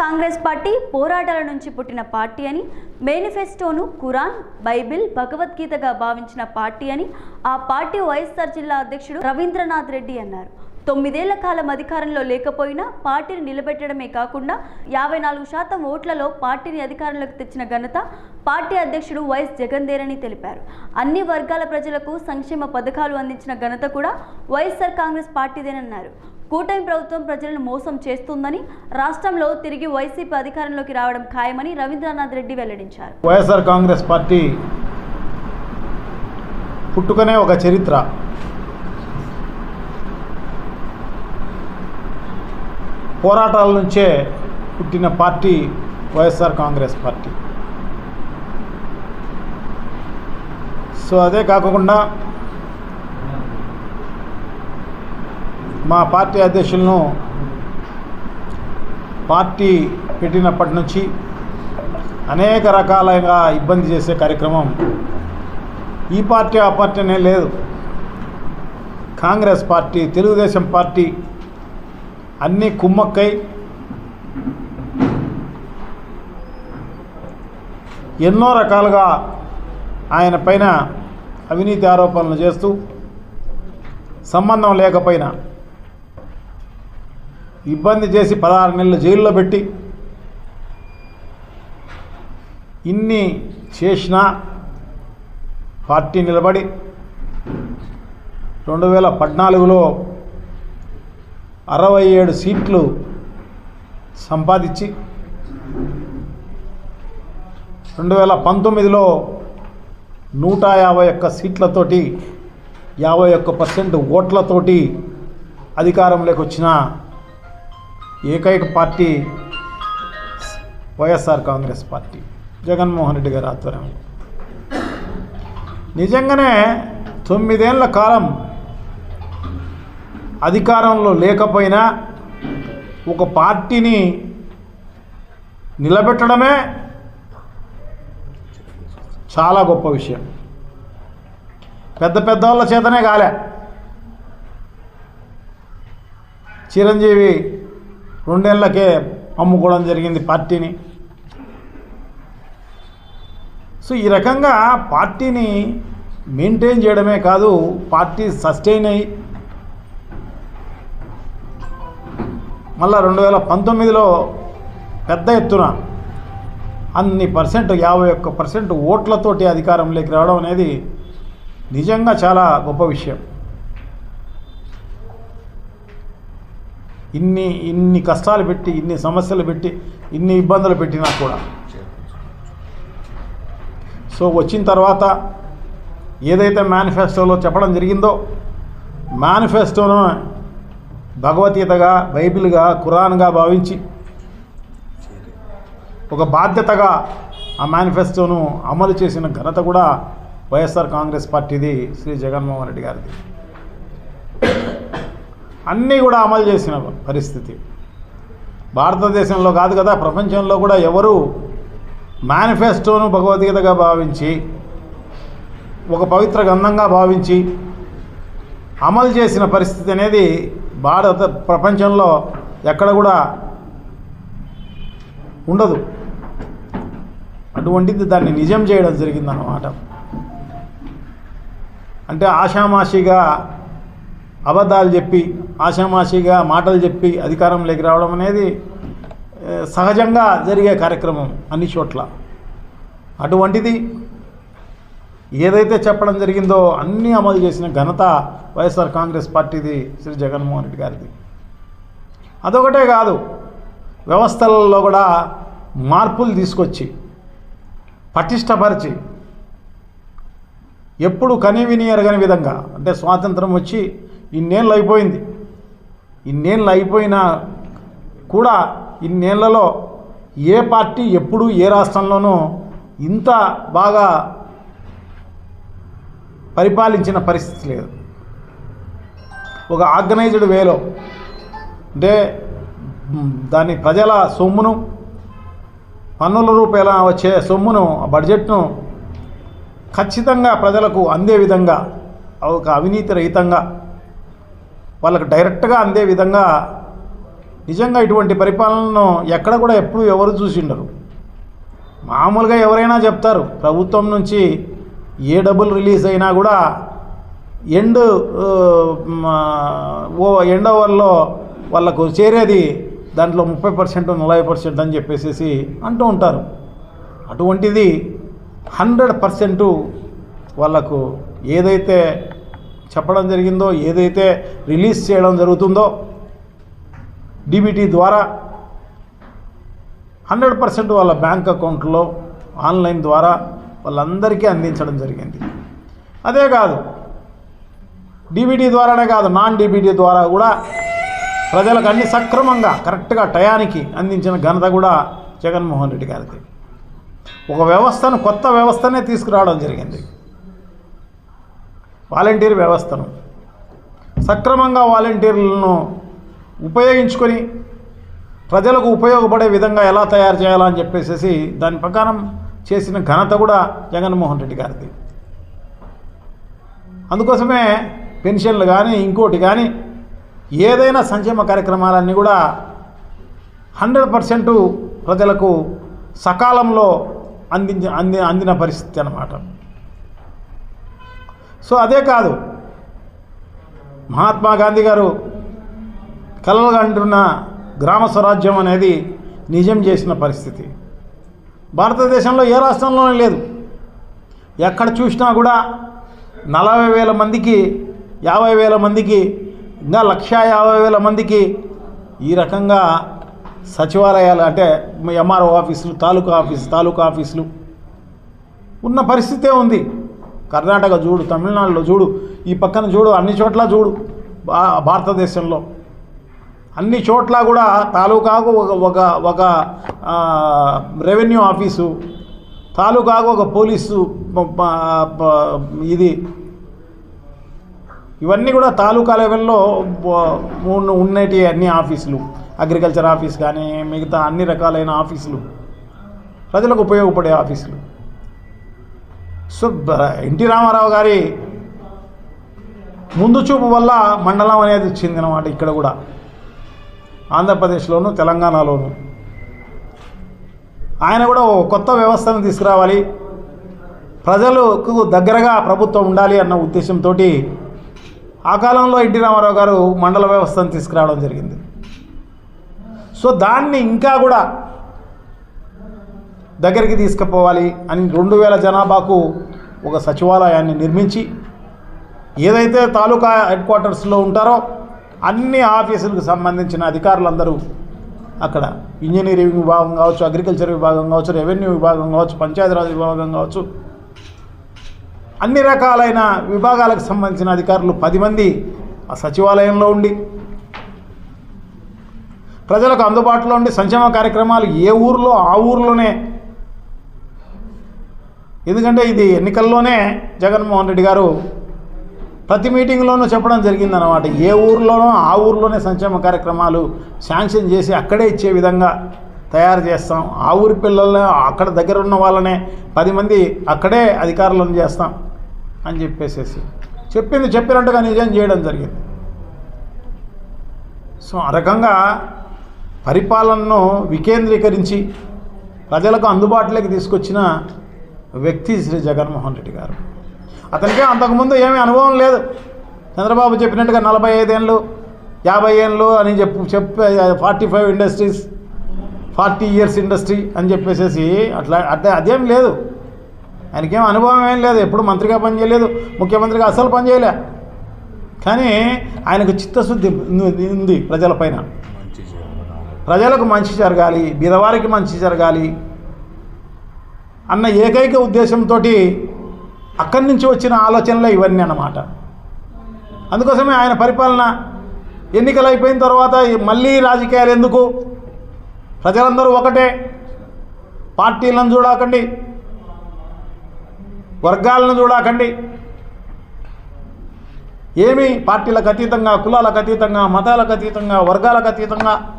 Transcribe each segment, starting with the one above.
Congress party పోరాటాల నుంచి పుట్టిన పార్టీ అని మేనిఫెస్టోను ఖురాన్ బైబిల్ భగవద్గీతగా భావించిన పార్టీ అని ఆ పార్టీ వైఎస్ఆర్ జిల్లా అధ్యక్షుడు రవీంద్రనాథ్ రెడ్డి అన్నారు. తొమ్మిదేళ్ళ కాలం అధికారంలో లేకపోయినా పార్టీని నిలబెట్టడమే కాకుండా యాభై నాలుగు శాతం ఓట్లలో పార్టీని అధికారంలోకి తెచ్చిన ఘనత పార్టీ అధ్యక్షుడు వైఎస్ జగన్దేరని తెలిపారు. అన్ని వర్గాల ప్రజలకు సంక్షేమ పథకాలు అందించిన ఘనత కూడా వైఎస్ఆర్ కాంగ్రెస్ పార్టీదేనన్నారు. కూటమి ప్రభుత్వం ప్రజలను మోసం చేస్తుందని రాష్ట్రంలో తిరిగి వైసీపీ అధికారంలోకి రావడం ఖాయమని రవీంద్రనాథ్ రెడ్డి వెల్లడించారు. వైఎస్ఆర్ కాంగ్రెస్ పార్టీ పుట్టుకనే ఒక చరిత్ర. పోరాటాల నుంచే పుట్టిన party YSR Congress party. So అదే కాకుండా మా పార్టీ అధ్యక్షులను పార్టీ పెట్టినప్పటి నుంచి అనేక రకాలుగా ఇబ్బంది చేసే కార్యక్రమం ఈ పార్టీ ఆ పార్టీ అనే లేదు. కాంగ్రెస్ పార్టీ తెలుగుదేశం పార్టీ అన్నీ కుమ్మక్కై ఎన్నో రకాలుగా ఆయన పైన అవినీతి ఆరోపణలు చేస్తూ సంబంధం లేకపోయినా ఇబ్బంది చేసి పదహారు నెలలు జైల్లో పెట్టి ఇన్ని చేసిన పార్టీ నిలబడి రెండు వేల పద్నాలుగులో అరవై ఏడు సీట్లు సంపాదించి రెండు వేల పంతొమ్మిదిలో నూట యాభై ఒక్క సీట్లతోటి యాభై ఒక్క పర్సెంట్ ఓట్లతోటి అధికారంలోకి వచ్చిన ఏకైక party YSR Congress party. Jaganmohan Reddy గారి ఆధ్వర్యంలో. నిజంగానే తొమ్మిదేళ్ళ కాలం అధికారంలో లేకపోయినా ఒక పార్టీని నిలబెట్టడమే చాలా గొప్ప విషయం. పెద్ద పెద్ద వాళ్ళ చేతనే కాలే. చిరంజీవి రెండేళ్ళకే అమ్ముకోవడం జరిగింది పార్టీని. సో ఈ రకంగా పార్టీని మెయింటైన్ చేయడమే కాదు పార్టీ సస్టైన్ అయ్యి మళ్ళా రెండు వేల పంతొమ్మిదిలో పెద్ద ఎత్తున అన్ని పర్సెంట్ యాభై ఒక్క పర్సెంట్ ఓట్లతోటి అధికారంలోకి రావడం అనేది నిజంగా చాలా గొప్ప విషయం. ఇన్ని ఇన్ని కష్టాలు పెట్టి ఇన్ని సమస్యలు పెట్టి ఇన్ని ఇబ్బందులు పెట్టినా కూడా. సో వచ్చిన తర్వాత ఏదైతే మేనిఫెస్టోలో చెప్పడం జరిగిందో మేనిఫెస్టోను భగవద్గీతగా బైబిల్గా ఖురాన్గా భావించి ఒక బాధ్యతగా ఆ మేనిఫెస్టోను అమలు చేసిన ఘనత కూడా వైఎస్ఆర్ కాంగ్రెస్ పార్టీది శ్రీ జగన్మోహన్ రెడ్డి గారిది. అన్నీ కూడా అమలు చేసిన పరిస్థితి. భారతదేశంలో కాదు కదా ప్రపంచంలో కూడా ఎవరు మేనిఫెస్టోను భగవద్గీతగా భావించి ఒక పవిత్ర గ్రంథంగా భావించి అమలు చేసిన పరిస్థితి అనేది భారత ప్రపంచంలో ఎక్కడ కూడా ఉండదు. అటువంటిది దాన్ని నిజం చేయడం జరిగిందన్నమాట. అంటే ఆషామాషిగా అబద్ధాలు చెప్పి ఆషామాషిగా మాటలు చెప్పి అధికారంలోకి రావడం అనేది సహజంగా జరిగే కార్యక్రమం అన్ని చోట్ల. అటువంటిది ఏదైతే చెప్పడం జరిగిందో అన్నీ అమలు చేసిన ఘనత వైఎస్ఆర్ కాంగ్రెస్ పార్టీది శ్రీ జగన్మోహన్ రెడ్డి గారిది. అదొకటే కాదు వ్యవస్థలలో కూడా మార్పులు తీసుకొచ్చి పటిష్టపరిచి ఎప్పుడు కనివిని ఎరగని విధంగా అంటే స్వాతంత్రం వచ్చి ఇన్నేళ్ళు అయిపోయింది. ఇన్నేళ్ళు అయిపోయినా కూడా ఇన్నేళ్ళలో ఏ పార్టీ ఎప్పుడు ఏ రాష్ట్రంలోనూ ఇంత బాగా పరిపాలించిన పరిస్థితి లేదు. ఒక ఆర్గనైజ్డ్ వేలో అంటే దాని ప్రజల సొమ్మును పన్నుల రూపాయల వచ్చే సొమ్మును ఆ బడ్జెట్ను ఖచ్చితంగా ప్రజలకు అందే విధంగా ఒక అవినీతి రహితంగా వాళ్ళకు డైరెక్ట్గా అందే విధంగా నిజంగా ఇటువంటి పరిపాలనను ఎక్కడ కూడా ఎప్పుడు ఎవరు చూసిండరు. మామూలుగా ఎవరైనా చెప్తారు ప్రభుత్వం నుంచి ఏ డబ్బులు రిలీజ్ అయినా కూడా ఎండ్ ఓ ఎండ్ ఓవర్లో వాళ్ళకు చేరేది దాంట్లో ముప్పై పర్సెంట్ నలభై పర్సెంట్ అని చెప్పేసి అంటూ ఉంటారు. అటువంటిది హండ్రెడ్ పర్సెంటు వాళ్ళకు ఏదైతే చెప్పడం జరిగిందో ఏదైతే రిలీజ్ చేయడం జరుగుతుందో డీబీటీ ద్వారా హండ్రెడ్ పర్సెంట్ వాళ్ళ బ్యాంక్ అకౌంట్లో ఆన్లైన్ ద్వారా వాళ్ళందరికీ అందించడం జరిగింది. అదే కాదు డీబీటీ ద్వారానే కాదు నాన్ డీబీటీ ద్వారా కూడా ప్రజలకు అన్ని సక్రమంగా కరెక్ట్గా టయానికి అందించిన ఘనత కూడా జగన్మోహన్ రెడ్డి గారిది. ఒక వ్యవస్థను కొత్త వ్యవస్థనే తీసుకురావడం జరిగింది. వాలంటీర్ వ్యవస్థను సక్రమంగా వాలంటీర్లను ఉపయోగించుకొని ప్రజలకు ఉపయోగపడే విధంగా ఎలా తయారు చేయాలని చెప్పేసి దాని ప్రకారం చేసిన ఘనత కూడా జగన్మోహన్ రెడ్డి గారిది. అందుకోసమే పెన్షన్లు కానీ ఇంకోటి కానీ ఏదైనా సంక్షేమ కార్యక్రమాలన్నీ కూడా హండ్రెడ్ పర్సెంట్ ప్రజలకు సకాలంలో అందించ అంది అందిన పరిస్థితి అన్నమాట. సో అదే కాదు. మహాత్మా గాంధీ గారు కలలుగంటున్న గ్రామ స్వరాజ్యం అనేది నిజం చేసిన పరిస్థితి. భారతదేశంలో ఏ రాష్ట్రంలోనే లేదు. ఎక్కడ చూసినా కూడా నలభై వేల మందికి యాభై వేల మందికి ఇంకా లక్ష యాభై వేల మందికి ఈ రకంగా సచివాలయాలు అంటే ఎంఆర్ఓ ఆఫీసులు తాలూకా ఆఫీస్ తాలూకా ఆఫీసులు ఉన్న పరిస్థితే ఉంది. కర్ణాటక చూడు తమిళనాడులో చూడు ఈ పక్కన చూడు అన్ని చోట్ల చూడు భా- భారతదేశంలో. అన్ని చోట్ల కూడా తాలూకాకు ఒక ఒక ఒక రెవెన్యూ ఆఫీసు తాలూకాకు ఒక పోలీసు ఇది. ఇవన్నీ కూడా తాలూకా లెవెల్లో బ- ఉన్నటి అన్ని ఆఫీసులు. అగ్రికల్చర్ ఆఫీస్ కానీ మిగతా అన్ని రకాలైన ఆఫీసులు. ప్రజలకు ఉపయోగపడే ఆఫీసులు. సో ఎన్టీ రామారావు గారి ముందు చూపు వల్ల మండలం అనేది వచ్చిందనమాట ఇక్కడ కూడా. ఆంధ్రప్రదేశ్లోను తెలంగాణలోను. ఆయన కూడా కొత్త వ్యవస్థను తీసుకురావాలి. ప్రజలకు దగ్గరగా ప్రభుత్వం ఉండాలి అన్న ఉద్దేశంతో ఆ కాలంలో ఎన్టీ రామారావు గారు మండల వ్యవస్థను తీసుకురావడం జరిగింది. సో దాన్ని ఇంకా కూడా దగ్గరికి తీసుకుపోవాలి అని రెండు వేల జనాభాకు ఒక సచివాలయాన్ని నిర్మించి ఏదైతే తాలూకా హెడ్ క్వార్టర్స్లో ఉంటారో అన్ని ఆఫీసులకు సంబంధించిన అధికారులందరూ అక్కడ ఇంజనీరింగ్ విభాగం కావచ్చు అగ్రికల్చర్ విభాగం కావచ్చు రెవెన్యూ విభాగం కావచ్చు పంచాయతీరాజ్ విభాగం కావచ్చు అన్ని రకాలైన విభాగాలకు సంబంధించిన అధికారులు పది మంది ఆ సచివాలయంలో ఉండి ప్రజలకు అందుబాటులో ఉండి సంక్షేమ కార్యక్రమాలు ఏ ఊర్లో ఆ ఊర్లోనే ఎందుకంటే ఇది ఎన్నికల్లోనే జగన్మోహన్ రెడ్డి గారు ప్రతి మీటింగ్లోనూ చెప్పడం జరిగిందనమాట ఏ ఊర్లోనో ఆ ఊర్లోనే సంక్షేమ కార్యక్రమాలు శాంక్షన్ చేసి అక్కడే ఇచ్చే విధంగా తయారు చేస్తాం. ఆ ఊరి పిల్లల్ని అక్కడ దగ్గర ఉన్న వాళ్ళనే పది మంది అక్కడే అధికారులను చేస్తాం అని చెప్పేసేసి చెప్పింది చెప్పినట్టుగా నిజం చేయడం జరిగింది. సో ఆ రకంగా పరిపాలనను వికేంద్రీకరించి ప్రజలకు అందుబాటులోకి తీసుకొచ్చిన వ్యక్తి శ్రీ జగన్మోహన్ రెడ్డి గారు. అతనికే అంతకుముందు ఏమీ అనుభవం లేదు. చంద్రబాబు చెప్పినట్టుగా నలభై ఐదేళ్ళు యాభై ఏళ్ళు అని చెప్పు చెప్పే forty five industries forty years industry అని చెప్పేసేసి అట్లా అట్లా అదేం లేదు. ఆయనకేం అనుభవం ఏం లేదు. ఎప్పుడు మంత్రిగా పనిచేయలేదు. ముఖ్యమంత్రిగా అసలు పనిచేయలే. కానీ ఆయనకు చిత్తశుద్ధి ఉంది- ప్రజలపైన ప్రజలకు మంచి జరగాలి. బీదవారికి మంచి జరగాలి. అన్న ఏకైక ఉద్దేశంతో అక్కడి నుంచి వచ్చిన ఆలోచనలే ఇవన్నీ అన్నమాట. అందుకోసమే ఆయన పరిపాలన ఎన్నికలు అయిపోయిన తర్వాత మళ్ళీ రాజకీయాలు ఎందుకు? ప్రజలందరూ ఒకటే. పార్టీలను చూడకండి. వర్గాలను చూడకండి. ఏమి పార్టీలకు అతీతంగా కులాలకు అతీతంగా మతాలకు అతీతంగా వర్గాలకు అతీతంగా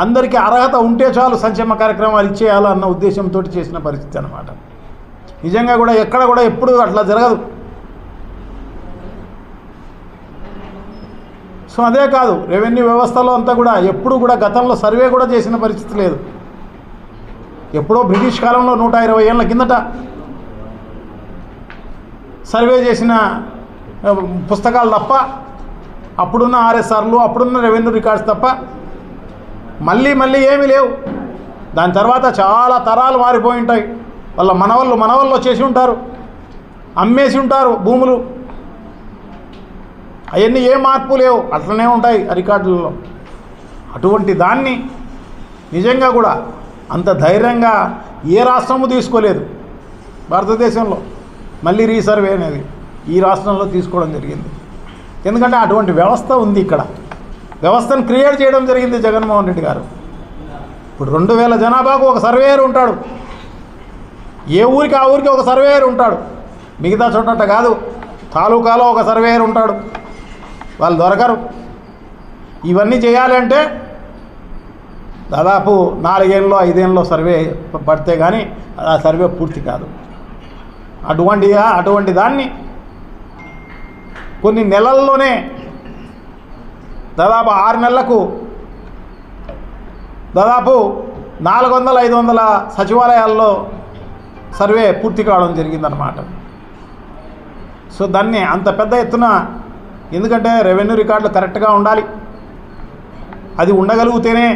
అందరికీ అర్హత ఉంటే చాలు సంక్షేమ కార్యక్రమాలు ఇచ్చేయాలన్న ఉద్దేశంతో చేసిన పరిస్థితి అనమాట నిజంగా కూడా ఎక్కడ కూడా ఎప్పుడు అట్లా జరగదు. సో అదే కాదు రెవెన్యూ వ్యవస్థలో అంతా కూడా ఎప్పుడు కూడా గతంలో సర్వే కూడా చేసిన పరిస్థితి లేదు. ఎప్పుడో బ్రిటిష్ కాలంలో నూట ఇరవై ఏళ్ళ కిందట సర్వే చేసిన పుస్తకాలు తప్ప అప్పుడున్న ఆర్ఎస్ఆర్లు అప్పుడున్న రెవెన్యూ రికార్డ్స్ తప్ప మళ్ళీ మళ్ళీ ఏమీ లేవు. దాని తర్వాత చాలా తరాలు మారిపోయి ఉంటాయి. వాళ్ళ మనవళ్ళు మనవళ్ళు వచ్చేసి ఉంటారు. అమ్మేసి ఉంటారు భూములు. అవన్నీ ఏ మార్పు లేవు. అట్లనే ఉంటాయి రికార్డులలో అటువంటి దాన్ని నిజంగా కూడా అంత ధైర్యంగా ఏ రాష్ట్రము తీసుకోలేదు. భారతదేశంలో మళ్ళీ రీసర్వే అనేది ఈ రాష్ట్రంలో తీసుకోవడం జరిగింది. ఎందుకంటే అటువంటి వ్యవస్థ ఉంది ఇక్కడ. వ్యవస్థను క్రియేట్ చేయడం జరిగింది జగన్మోహన్ రెడ్డి గారు. ఇప్పుడు రెండు వేల జనాభాకు ఒక సర్వేయర్ ఉంటాడు. ఏ ఊరికి ఆ ఊరికి ఒక సర్వేయర్ ఉంటాడు. మిగతా చోట కాదు తాలూకాలో ఒక సర్వేయర్ ఉంటాడు. వాళ్ళు దొరకరు. ఇవన్నీ చేయాలంటే దాదాపు నాలుగేళ్ళలో ఐదేళ్ళలో సర్వే పడితే కానీ ఆ సర్వే పూర్తి కాదు. అటువంటి అటువంటి దాన్ని కొన్ని నెలల్లోనే దాదాపు ఆరు నెలలకు దాదాపు నాలుగు వందల ఐదు వందల సచివాలయాల్లో సర్వే పూర్తి కావడం జరిగిందనమాట సో దాన్ని అంత పెద్ద ఎత్తున ఎందుకంటే రెవెన్యూ రికార్డులు కరెక్ట్గా ఉండాలి. అది ఉండగలిగితేనే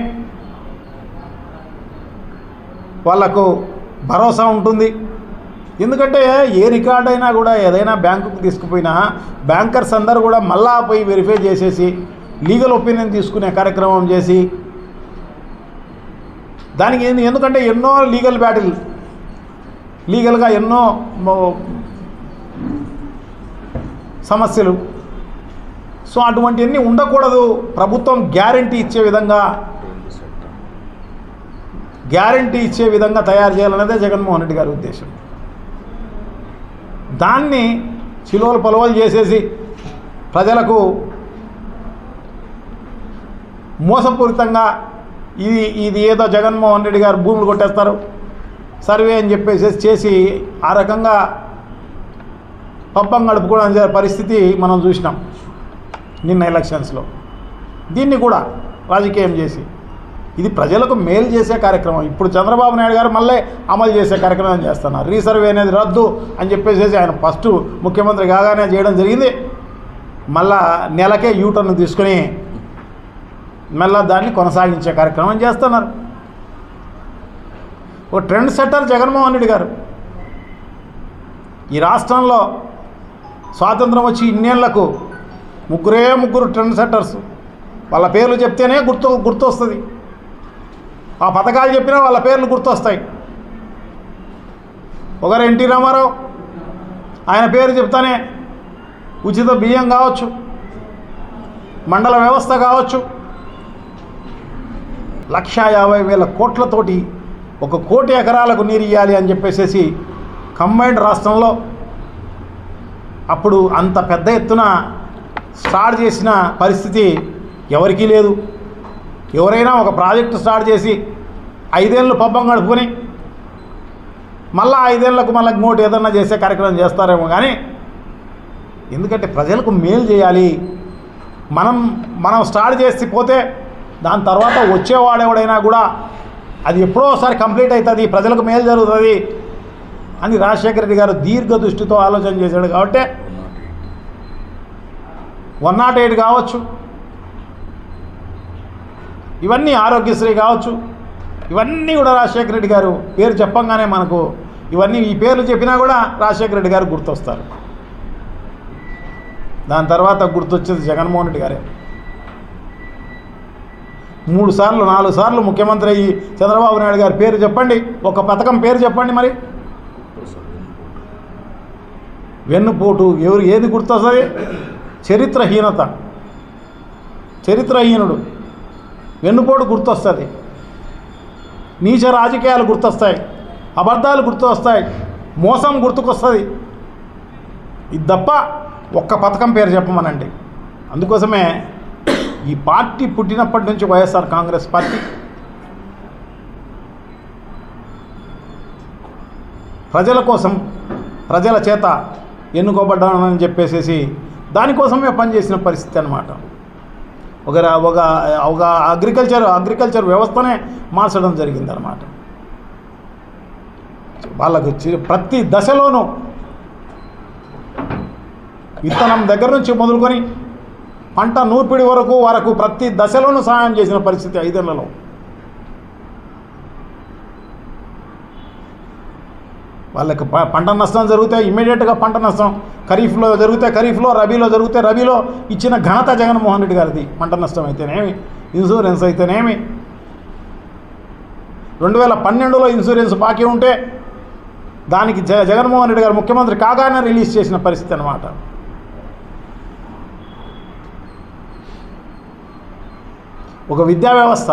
వాళ్ళకు భరోసా ఉంటుంది. ఎందుకంటే ఏ రికార్డ్ అయినా కూడా ఏదైనా బ్యాంకుకు తీసుకుపోయినా బ్యాంకర్స్ అందరూ కూడా మళ్ళా పోయి వెరిఫై చేసేసి లీగల్ ఒపీనియన్ తీసుకునే కార్యక్రమం చేసి దానికి ఏంది- ఎందుకంటే ఎన్నో లీగల్ బ్యాటిల్ లీగల్గా ఎన్నో సమస్యలు. సో అటువంటివన్నీ ఉండకూడదు. ప్రభుత్వం గ్యారంటీ ఇచ్చే విధంగా గ్యారంటీ ఇచ్చే విధంగా తయారు చేయాలనేదే జగన్మోహన్ రెడ్డి గారి ఉద్దేశం. దాన్ని చిలువలు పొలవలు చేసేసి ప్రజలకు మోసపూరితంగా ఇది ఇది ఏదో జగన్మోహన్ రెడ్డి గారు భూములు కొట్టేస్తారు. సర్వే అని చెప్పేసి చేసి ఆ రకంగా పబ్బం గడుపుకోవడం జరిగే పరిస్థితి మనం చూసినాం నిన్న ఎలక్షన్స్లో. దీన్ని కూడా రాజకీయం చేసి. ఇది ప్రజలకు మేలు చేసే కార్యక్రమం. ఇప్పుడు చంద్రబాబు నాయుడు గారు మళ్ళీ అమలు చేసే కార్యక్రమం చేస్తున్నారు. రీసర్వే అనేది రద్దు అని చెప్పేసి ఆయన ఫస్ట్ ముఖ్యమంత్రి కాగానే చేయడం జరిగింది. మళ్ళా నెలకే యూటర్న్ తీసుకుని మళ్ళా దాన్ని కొనసాగించే కార్యక్రమం చేస్తున్నారు. ఓ ట్రెండ్ సెట్టర్ జగన్మోహన్ రెడ్డి గారు. ఈ రాష్ట్రంలో స్వాతంత్రం వచ్చి ఇన్నేళ్ళకు ముగ్గురే ముగ్గురు ట్రెండ్ సెట్టర్స్. వాళ్ళ పేర్లు చెప్తేనే గుర్తు గుర్తొస్తుంది. ఆ పథకాలు చెప్పినా వాళ్ళ పేర్లు గుర్తొస్తాయి. ఒకరు ఎన్టీ రామారావు ఆయన పేరు చెప్తానే ఉచిత బియ్యం కావచ్చు మండల వ్యవస్థ కావచ్చు లక్షా యాభై వేల కోట్లతోటి ఒక కోటి ఎకరాలకు నీరు ఇవ్వాలి అని చెప్పేసేసి కంబైన్డ్ రాష్ట్రంలో అప్పుడు అంత పెద్ద ఎత్తున స్టార్ట్ చేసిన పరిస్థితి ఎవరికీ లేదు. ఎవరైనా ఒక ప్రాజెక్టు స్టార్ట్ చేసి ఐదేళ్ళు పబ్బం గడుపుకొని మళ్ళా ఐదేళ్ళకు మళ్ళీ ఇంకోటి ఏదన్నా చేసే కార్యక్రమం చేస్తారేమో కానీ ఎందుకంటే ప్రజలకు మేలు చేయాలి. మనం మనం స్టార్ట్ చేసి పోతే దాని తర్వాత వచ్చేవాడెవడైనా కూడా అది ఎప్పుడో ఒకసారి కంప్లీట్ అవుతుంది ప్రజలకు మేలు జరుగుతుంది అని రాజశేఖర రెడ్డి గారు దీర్ఘ దృష్టితో ఆలోచన చేశాడు కాబట్టి వన్ నాట్ ఎయిట్ కావచ్చు ఇవన్నీ ఆరోగ్యశ్రీ కావచ్చు ఇవన్నీ కూడా రాజశేఖర రెడ్డి గారు పేరు చెప్పంగానే మనకు ఇవన్నీ ఈ పేర్లు చెప్పినా కూడా రాజశేఖర రెడ్డి గారు గుర్తొస్తారు. దాని తర్వాత గుర్తొచ్చేది జగన్మోహన్ రెడ్డి గారే. మూడు సార్లు నాలుగు సార్లు ముఖ్యమంత్రి అయ్యి చంద్రబాబు నాయుడు గారి పేరు చెప్పండి. ఒక పథకం పేరు చెప్పండి మరి. వెన్నుపోటు ఎవరు ఏది గుర్తొస్తుంది? చరిత్రహీనత. చరిత్రహీనుడు. వెన్నుపోటు గుర్తొస్తుంది. నీచ రాజకీయాలు గుర్తొస్తాయి. అబద్ధాలు గుర్తొస్తాయి. మోసం గుర్తుకొస్తుంది. ఇది తప్ప ఒక్క పథకం పేరు చెప్పమనండి. అందుకోసమే ఈ పార్టీ పుట్టినప్పటి నుంచి వైఎస్ఆర్ కాంగ్రెస్ పార్టీ. ప్రజల కోసం ప్రజల చేత ఎన్నుకోబడ్డానని చెప్పేసేసి దానికోసమే పనిచేసిన పరిస్థితి అనమాట ఒక ఒక ఒక అగ్రికల్చర్ అగ్రికల్చర్ వ్యవస్థనే మార్చడం జరిగిందనమాట వాళ్ళకు ప్రతి దశలోనూ విత్తనం దగ్గర నుంచి మొదలుకొని పంట నూర్పిడి వరకు వరకు ప్రతి దశలోనూ సహాయం చేసిన పరిస్థితి ఐదేళ్ళలో. వాళ్ళకి పంట నష్టం జరిగితే ఇమ్మీడియట్గా పంట నష్టం. ఖరీఫ్లో జరిగితే ఖరీఫ్లో రబీలో జరిగితే రబీలో ఇచ్చిన ఘనత జగన్మోహన్ రెడ్డి గారిది. పంట నష్టం అయితేనేమి? ఇన్సూరెన్స్ అయితేనేమి? రెండు వేల పన్నెండులో ఇన్సూరెన్స్ బాకీ ఉంటే దానికి జ జగన్మోహన్ రెడ్డి గారు ముఖ్యమంత్రి కాగానే రిలీజ్ చేసిన పరిస్థితి అనమాట ఒక విద్యా వ్యవస్థ.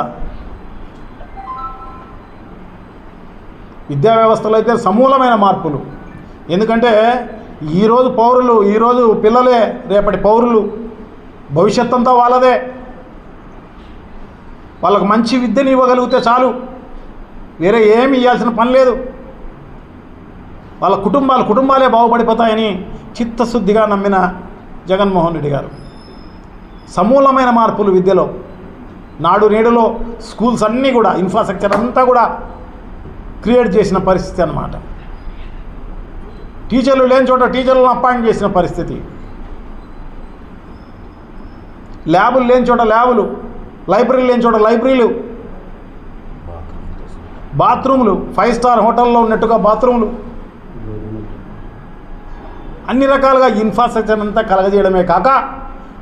విద్యా వ్యవస్థలో అయితే సమూలమైన మార్పులు. ఎందుకంటే ఈరోజు పౌరులు ఈరోజు పిల్లలే రేపటి పౌరులు భవిష్యత్ అంతా వాళ్ళదే. వాళ్ళకు మంచి విద్యను ఇవ్వగలిగితే చాలు. వేరే ఏమి ఇవ్వాల్సిన పని లేదు. వాళ్ళ కుటుంబాలు కుటుంబాలే బాగుపడిపోతాయని చిత్తశుద్ధిగా నమ్మిన జగన్మోహన్ రెడ్డి గారు. సమూలమైన మార్పులు విద్యలో. నాడు నేడులో స్కూల్స్ అన్నీ కూడా ఇన్ఫ్రాస్ట్రక్చర్ అంతా కూడా క్రియేట్ చేసిన పరిస్థితి అన్నమాట. టీచర్లు లేని చోట టీచర్లను అపాయింట్ చేసిన పరిస్థితి. ల్యాబులు లేని చోట ల్యాబులు లైబ్రరీలు లేని చోట లైబ్రరీలు. బాత్రూములు ఫైవ్ స్టార్ హోటల్లో ఉన్నట్టుగా బాత్రూములు. అన్ని రకాలుగా ఇన్ఫ్రాస్ట్రక్చర్ అంతా కలగజేయడమే కాక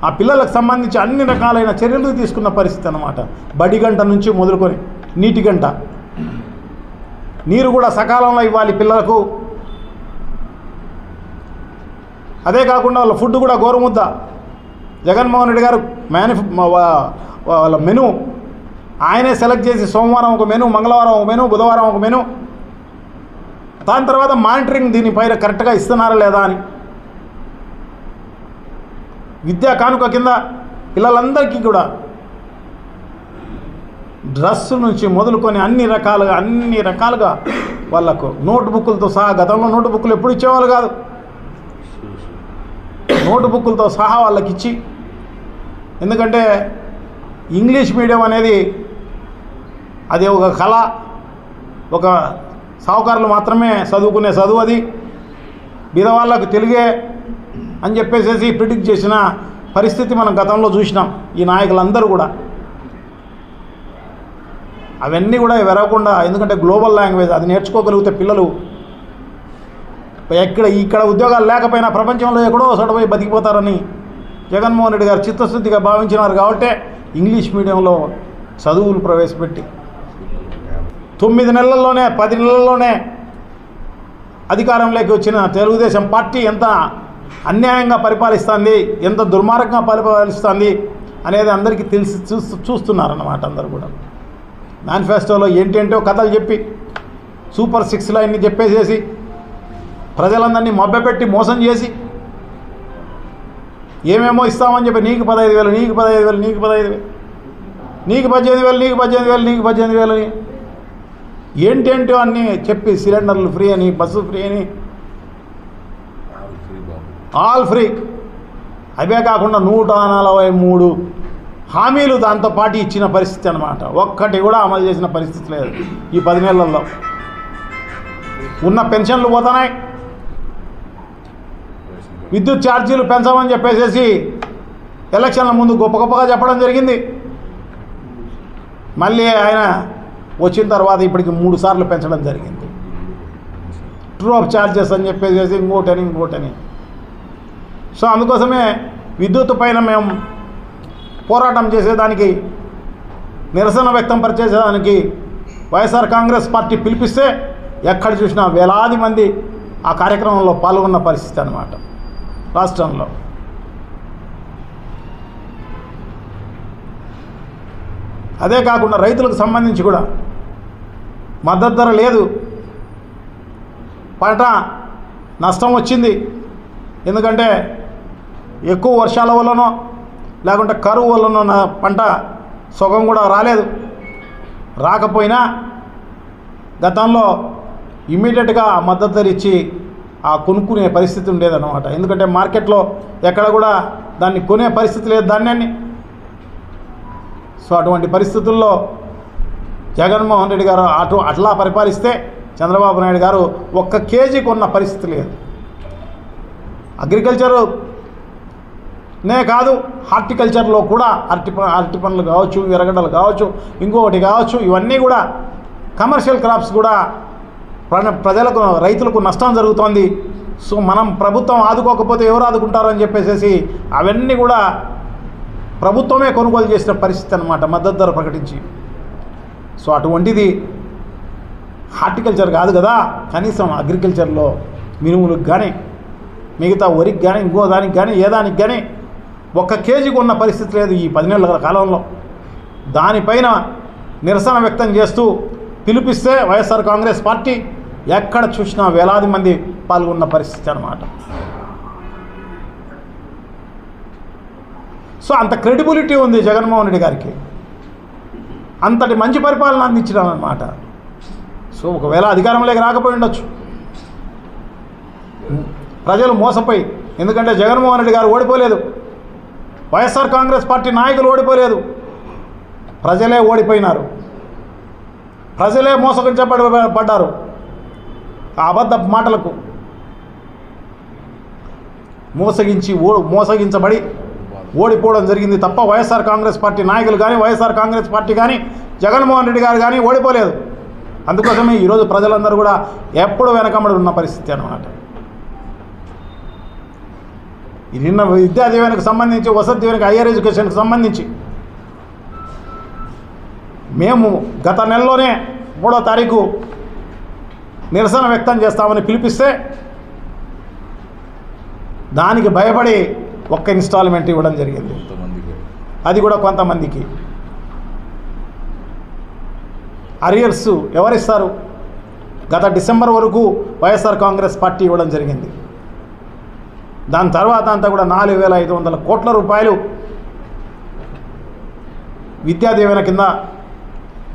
ఆ పిల్లలకు సంబంధించి అన్ని రకాలైన చర్యలు తీసుకున్న పరిస్థితి అనమాట బడి గంట నుంచి మొదలుకొని నీటి గంట. నీరు కూడా సకాలంలో ఇవ్వాలి పిల్లలకు. అదే కాకుండా వాళ్ళ ఫుడ్ కూడా గోరుముద్ద. జగన్మోహన్ రెడ్డి గారు మేనిఫ్ వాళ్ళ మెను. ఆయనే సెలెక్ట్ చేసి సోమవారం ఒక మెను మంగళవారం ఒక మెను బుధవారం ఒక మెను. దాని తర్వాత మానిటరింగ్ దీనిపైన కరెక్ట్గా ఇస్తున్నారా లేదా అని. విద్యా కానుక కింద పిల్లలందరికీ కూడా డ్రెస్ నుంచి మొదలుకొని అన్ని రకాలుగా అన్ని రకాలుగా వాళ్ళకు నోట్బుక్లతో సహా గతంలో నోట్బుక్లు ఎప్పుడు ఇచ్చేవాళ్ళు కాదు. నోట్బుక్లతో సహా వాళ్ళకి ఇచ్చి ఎందుకంటే ఇంగ్లీష్ మీడియం అనేది అది ఒక కళ ఒక సావుకారులు మాత్రమే చదువుకునే చదువు అది. బీదవాళ్ళకు తెలుగే అని చెప్పేసేసి ప్రిడిక్ట్ చేసిన పరిస్థితి మనం గతంలో చూసినాం ఈ నాయకులందరూ కూడా. అవన్నీ కూడా వెరవకుండా ఎందుకంటే గ్లోబల్ లాంగ్వేజ్ అది నేర్చుకోగలిగితే పిల్లలు ఎక్కడ ఇక్కడ ఉద్యోగాలు లేకపోయినా ప్రపంచంలో ఎక్కడో చోటపోయి బతికిపోతారని జగన్మోహన్ రెడ్డి గారు చిత్తశుద్ధిగా భావించినారు కాబట్టి ఇంగ్లీష్ మీడియంలో చదువులు ప్రవేశపెట్టి. తొమ్మిది నెలల్లోనే పది నెలల్లోనే అధికారంలోకి వచ్చిన తెలుగుదేశం పార్టీ ఎంత అన్యాయంగా పరిపాలిస్తుంది ఎంత దుర్మార్గంగా పరిపాలిస్తుంది అనేది అందరికీ తెలిసి చూస్తూ చూస్తున్నారన్నమాట అందరు కూడా. మేనిఫెస్టోలో ఏంటేంటో కథలు చెప్పి సూపర్ సిక్స్ లైన్ని చెప్పేసేసి ప్రజలందరినీ మభ్యపెట్టి మోసం చేసి ఏమేమో ఇస్తామని చెప్పి నీకు పదహైదు వేలు నీకు పదహైదు వేలు నీకు పదహైదు వేలు నీకు పద్దెనిమిది వేలు నీకు పద్దెనిమిది వేలు నీకు పద్దెనిమిది వేలు అని. ఏంటేంటో అన్నీ చెప్పి సిలిండర్లు ఫ్రీ అని బస్సు ఫ్రీ అని ఆల్ ఫ్రీ. అవే కాకుండా నూట నలభై మూడు హామీలు దాంతో పాటు ఇచ్చిన పరిస్థితి అనమాట ఒక్కటి కూడా అమలు చేసిన పరిస్థితి లేదు ఈ పది నెలల్లో. ఉన్న పెన్షన్లు పోతున్నాయి. విద్యుత్ ఛార్జీలు పెంచమని చెప్పేసేసి ఎలక్షన్ల ముందు గొప్ప గొప్పగా చెప్పడం జరిగింది. మళ్ళీ ఆయన వచ్చిన తర్వాత ఇప్పటికి మూడు సార్లు పెంచడం జరిగింది. ట్రూ ఆఫ్ ఛార్జెస్ అని చెప్పేసి ఇంకోటని ఇంకోటని. సో అందుకోసమే విద్యుత్ పైన మేము పోరాటం చేసేదానికి నిరసన వ్యక్తం పరిచేసేదానికి వైఎస్ఆర్ కాంగ్రెస్ పార్టీ పిలిపిస్తే ఎక్కడ చూసినా వేలాది మంది ఆ కార్యక్రమంలో పాల్గొన్న పరిస్థితి అన్నమాట రాష్ట్రంలో. అదే కాకుండా రైతులకు సంబంధించి కూడా మద్దతు ధర లేదు. పంట నష్టం వచ్చింది. ఎందుకంటే ఎక్కువ వర్షాల వల్లనో లేకుంటే కరువు వల్లనో నా పంట సుఖం కూడా రాలేదు. రాకపోయినా గతంలో ఇమ్మీడియట్గా మద్దతు ధర ఇచ్చి ఆ కొనుక్కునే పరిస్థితి ఉండేదన్నమాట. ఎందుకంటే మార్కెట్లో ఎక్కడ కూడా దాన్ని కొనే పరిస్థితి లేదు ధాన్యాన్ని. సో అటువంటి పరిస్థితుల్లో జగన్మోహన్ రెడ్డి గారు అటు అట్లా పరిపాలిస్తే చంద్రబాబు నాయుడు గారు ఒక్క కేజీ కొన్న పరిస్థితి లేదు. అగ్రికల్చరు నే కాదు హార్టికల్చర్లో కూడా అరటి ప- అరటి పండ్లు కావచ్చు ఎరగడలు కావచ్చు ఇంకొకటి కావచ్చు ఇవన్నీ కూడా కమర్షియల్ క్రాప్స్ కూడా ప్ర- ప్రజలకు రైతులకు నష్టం జరుగుతోంది. సో మనం ప్రభుత్వం ఆదుకోకపోతే ఎవరు ఆదుకుంటారని చెప్పేసి అవన్నీ కూడా ప్రభుత్వమే కొనుగోలు చేసిన పరిస్థితి అనమాట మద్దతు ధర ప్రకటించి. సో అటువంటిది హార్టికల్చర్ కాదు కదా కనీసం అగ్రికల్చర్లో మినుములకు కానీ మిగతా వరికి కానీ ఇంకో దానికి కానీ ఏ దానికి కానీ ఒక్క కేజీకి ఉన్న పరిస్థితి లేదు ఈ పది నెలల కాలంలో. దానిపైన నిరసన వ్యక్తం చేస్తూ పిలిపిస్తే వైఎస్ఆర్ కాంగ్రెస్ పార్టీ ఎక్కడ చూసినా వేలాది మంది పాల్గొన్న పరిస్థితి అన్నమాట. సో అంత క్రెడిబిలిటీ ఉంది జగన్మోహన్ రెడ్డి గారికి. అంతటి మంచి పరిపాలన అందించడం సో ఒకవేళ అధికారంలోకి రాకపోయి ఉండొచ్చు. ప్రజలు మోసపోయి ఎందుకంటే జగన్మోహన్ రెడ్డి గారు ఓడిపోలేదు. వైఎస్ఆర్ కాంగ్రెస్ పార్టీ నాయకులు ఓడిపోలేదు. ప్రజలే ఓడిపోయినారు. ప్రజలే మోసగించబడి పడ్డారు అబద్ధ మాటలకు మోసగించి ఓ మోసగించబడి ఓడిపోవడం జరిగింది తప్ప వైఎస్ఆర్ కాంగ్రెస్ పార్టీ నాయకులు కానీ వైఎస్ఆర్ కాంగ్రెస్ పార్టీ కానీ జగన్మోహన్ రెడ్డి గారు కానీ ఓడిపోలేదు. అందుకోసమే ఈరోజు ప్రజలందరూ కూడా ఎప్పుడు వెనకబడి ఉన్న పరిస్థితి అనమాట నిన్న విద్యా దీవెనకు సంబంధించి వసతి దీవెనకు హయ్యర్ ఎడ్యుకేషన్కి సంబంధించి. మేము గత నెలలోనే మూడో తారీఖు నిరసన వ్యక్తం చేస్తామని పిలిపిస్తే దానికి భయపడి ఒక్క ఇన్స్టాల్మెంట్ ఇవ్వడం జరిగింది. అది కూడా కొంతమందికి. అరియర్స్ ఎవరిస్తారు? గత డిసెంబర్ వరకు వైఎస్ఆర్ కాంగ్రెస్ పార్టీ ఇవ్వడం జరిగింది. దాని తర్వాత అంతా కూడా నాలుగు వేల ఐదు వందల కోట్ల రూపాయలు విద్యా దీవెన కింద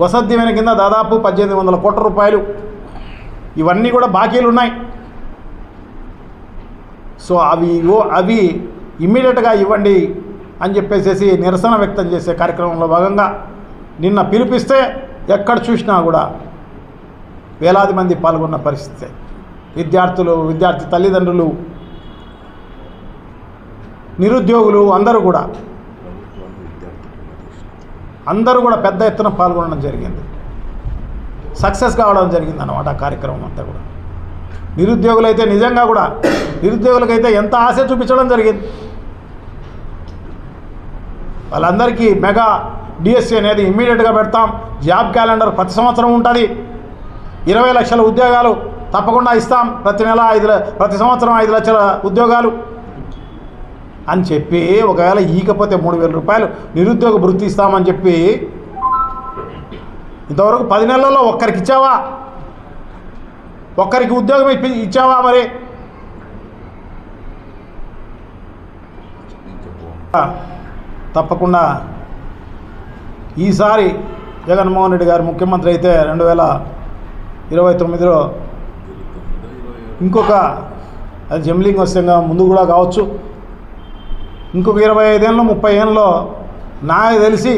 వసతి దీవెన కింద దాదాపు పద్దెనిమిది వందల కోట్ల రూపాయలు. ఇవన్నీ కూడా బాకీలు ఉన్నాయి సో అవి అవి ఇమ్మీడియట్గా ఇవ్వండి అని చెప్పేసేసి నిరసన వ్యక్తం చేసే కార్యక్రమంలో భాగంగా నిన్న పిలిపిస్తే ఎక్కడ చూసినా కూడా వేలాది మంది పాల్గొన్న పరిస్థితి. విద్యార్థులు విద్యార్థి తల్లిదండ్రులు నిరుద్యోగులు అందరూ కూడా అందరూ కూడా పెద్ద ఎత్తున పాల్గొనడం జరిగింది. సక్సెస్ కావడం జరిగింది అన్నమాట ఆ కార్యక్రమం అంతా కూడా. నిరుద్యోగులైతే నిజంగా కూడా నిరుద్యోగులకైతే ఎంత ఆశ చూపించడం జరిగింది. వాళ్ళందరికీ మెగా డిఎస్సి అనేది ఇమ్మీడియట్గా పెడతాం. జాబ్ క్యాలెండర్ ప్రతి సంవత్సరం ఉంటుంది. ఇరవై లక్షల ఉద్యోగాలు తప్పకుండా ఇస్తాం. ప్రతి నెల ఐదు ప్రతి సంవత్సరం ఐదు లక్షల ఉద్యోగాలు. అని చెప్పి ఒకవేళ ఈకపోతే మూడు వేల రూపాయలు నిరుద్యోగ వృత్తి ఇస్తామని చెప్పి ఇంతవరకు పది నెలల్లో ఒక్కరికి ఇచ్చావా? ఒక్కరికి ఉద్యోగం ఇప్పి ఇచ్చావా మరి? తప్పకుండా ఈసారి జగన్మోహన్ రెడ్డి గారు ముఖ్యమంత్రి అయితే రెండు వేల ఇరవై తొమ్మిదిలో ఇంకొక అది జమ్లింగ్ వస్తే ముందు కూడా కావచ్చు. ఇంకొక ఇరవై ఐదేళ్ళు ముప్పై ఏళ్ళలో నాకు తెలిసి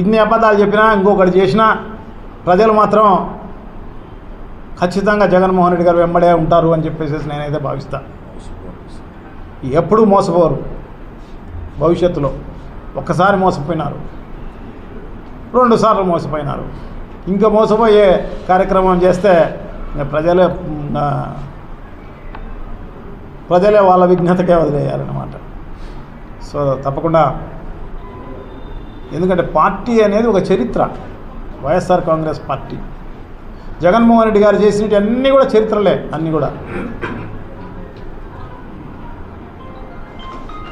ఇన్ని అబద్ధాలు చెప్పినా ఇంకొకటి చేసినా ప్రజలు మాత్రం ఖచ్చితంగా జగన్మోహన్ రెడ్డి గారు వెంబడే ఉంటారు అని చెప్పేసి నేనైతే భావిస్తా. ఎప్పుడూ మోసపోరు. భవిష్యత్తులో ఒక్కసారి మోసపోయినారు. రెండుసార్లు మోసపోయినారు. ఇంకా మోసపోయే కార్యక్రమం చేస్తే ప్రజలే ప్రజలే వాళ్ళ విఘ్నతకే వదిలేయాలన్నమాట. సో తప్పకుండా. ఎందుకంటే పార్టీ అనేది ఒక చరిత్ర YSR Congress party. Jaganmohan Reddy గారు చేసినవి అన్నీ కూడా చరిత్రలే అన్నీ కూడా.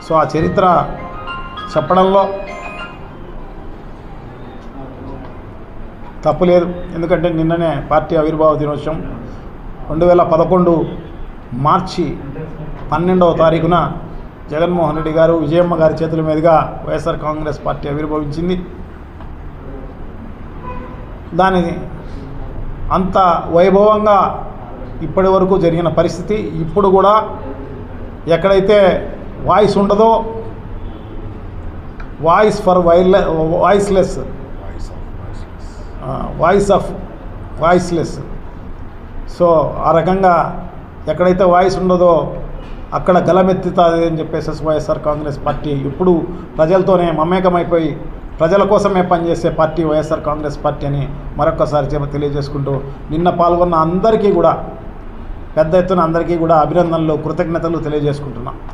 సో ఆ చరిత్ర చెప్పడంలో తప్పులేదు ఎందుకంటే నిన్ననే పార్టీ ఆవిర్భావ దినోత్సవం రెండు వేల పదకొండు మార్చి పన్నెండవ తారీఖున జగన్మోహన్ రెడ్డి గారు విజయమ్మ గారి చేతుల మీదుగా వైఎస్ఆర్ కాంగ్రెస్ పార్టీ ఆవిర్భవించింది. దాని అంత వైభవంగా ఇప్పటి వరకు జరిగిన పరిస్థితి ఇప్పుడు కూడా ఎక్కడైతే వాయిస్ ఉండదో voice for wireless voice voiceless. Voice of voiceless. So ఆ రకంగా ఎక్కడైతే వాయిస్ ఉండదో అక్కడ గలమెత్తుతుంది అని చెప్పేసి వైఎస్ఆర్ కాంగ్రెస్ పార్టీ ఇప్పుడు ప్రజలతోనే మమేకమైపోయి ప్రజల కోసమే పనిచేసే పార్టీ వైఎస్ఆర్ కాంగ్రెస్ పార్టీ అని మరొకసారి చెప్ప తెలియజేసుకుంటూ నిన్న పాల్గొన్న అందరికీ కూడా పెద్ద ఎత్తున అందరికీ కూడా అభినందనలు కృతజ్ఞతలు తెలియజేసుకుంటున్నాం.